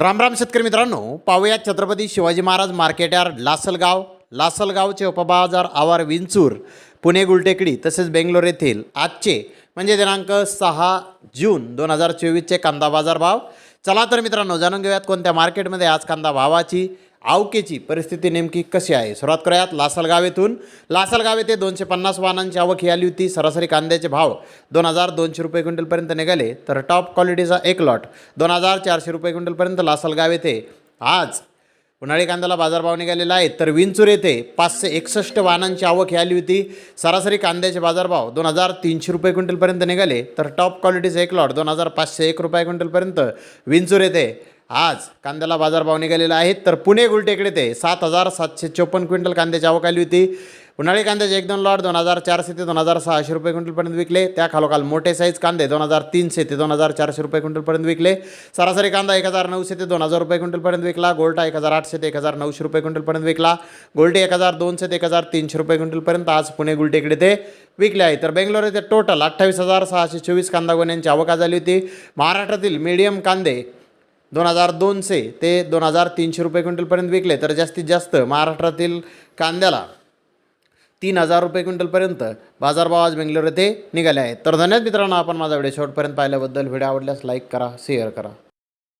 रामराम शेतकरी मित्रांनो पाहूया छत्रपती शिवाजी महाराज मार्केट यार्ड लासलगाव. लासलगावचे उपबाजार आवार विंचूर पुणे गुलटेकडी तसेच बेंगलोर येथील आजचे म्हणजे दिनांक सहा जून दोन हजार चोवीसचे कांदा बाजार भाव. चला तर मित्रांनो जाणून घेऊयात कोणत्या मार्केटमध्ये आज कांदा भावाची. आवकेची परिस्थिती नेमकी कशी आहे? सुरुवात करूयात लासलगाव येथून. लासलगाव येथे दोनशे पन्नास वाहनांची आवक ही आली होती. सरासरी कांद्याचे भाव दोन हजार दोनशे रुपये क्विंटलपर्यंत निघाले तर टॉप क्वालिटीचा एक लॉट दोन हजार चारशे रुपये क्विंटलपर्यंत लासलगाव येथे. आज उन्हाळी कांद्याला बाजारभाव निघालेला आहे तर विंचूर येथे पाचशे एकसष्ट वाहनांची आवक ही आली होती. सरासरी कांद्याचे बाजारभाव दोन हजार तीनशे रुपये क्विंटलपर्यंत निघाले तर टॉप क्वालिटीचे एक लॉट दोन हजार पाचशे एक रुपये क्विंटलपर्यंत. विंचूर येथे आज कांद्याला बाजारभाव निघालेला आहे तर पुणे गुलटेकडे ते सात हजार सातशे चोपन्न क्विंटल कांद्याची आवक आली होती. उन्हाळी कांद्याचे एक दोन लॉट दोन हजार चारशे ते दोन हजार सहाशे रुपये क्विंटलपर्यंत विकले. त्या खालोखाल मोठे साईज कांदे दोन हजार तीनशे ते दोन हजार चारशे रुपये क्विंटलपर्यंत विकले. सरासरी कांदा एक हजार नऊशे ते दोन हजार रुपये क्विंटलपर्यंत विकला. गोल्टा एक हजार आठशे ते एक हजार नऊशे रुपये क्विंटलपर्यंत विकला. गोल्टी एक हजार दोनशे ते एक हजार तीनशे रुपये क्विंटलपर्यंत आज पुणे गुलटेकडे ते विकले आहे तर बेंगलोर येथे टोटल अठ्ठावीस हजार सहाशे चोवीस कांदा गोण्यांची आवक झाली होती. महाराष्ट्रातील मीडियम कांदे दोन हजार दोनशे ते दोन हजार तीनशे रुपये क्विंटलपर्यंत विकले तर जास्तीत जास्त महाराष्ट्रातील कांद्याला तीन हजार रुपये क्विंटलपर्यंत बाजारभाव आज बेंगलोर येथे निघाले आहेत. तर धन्यवाद मित्रांनो आपण माझा व्हिडिओ शेवटपर्यंत पाहिल्याबद्दल. व्हिडिओ आवडल्यास लाईक करा शेअर करा.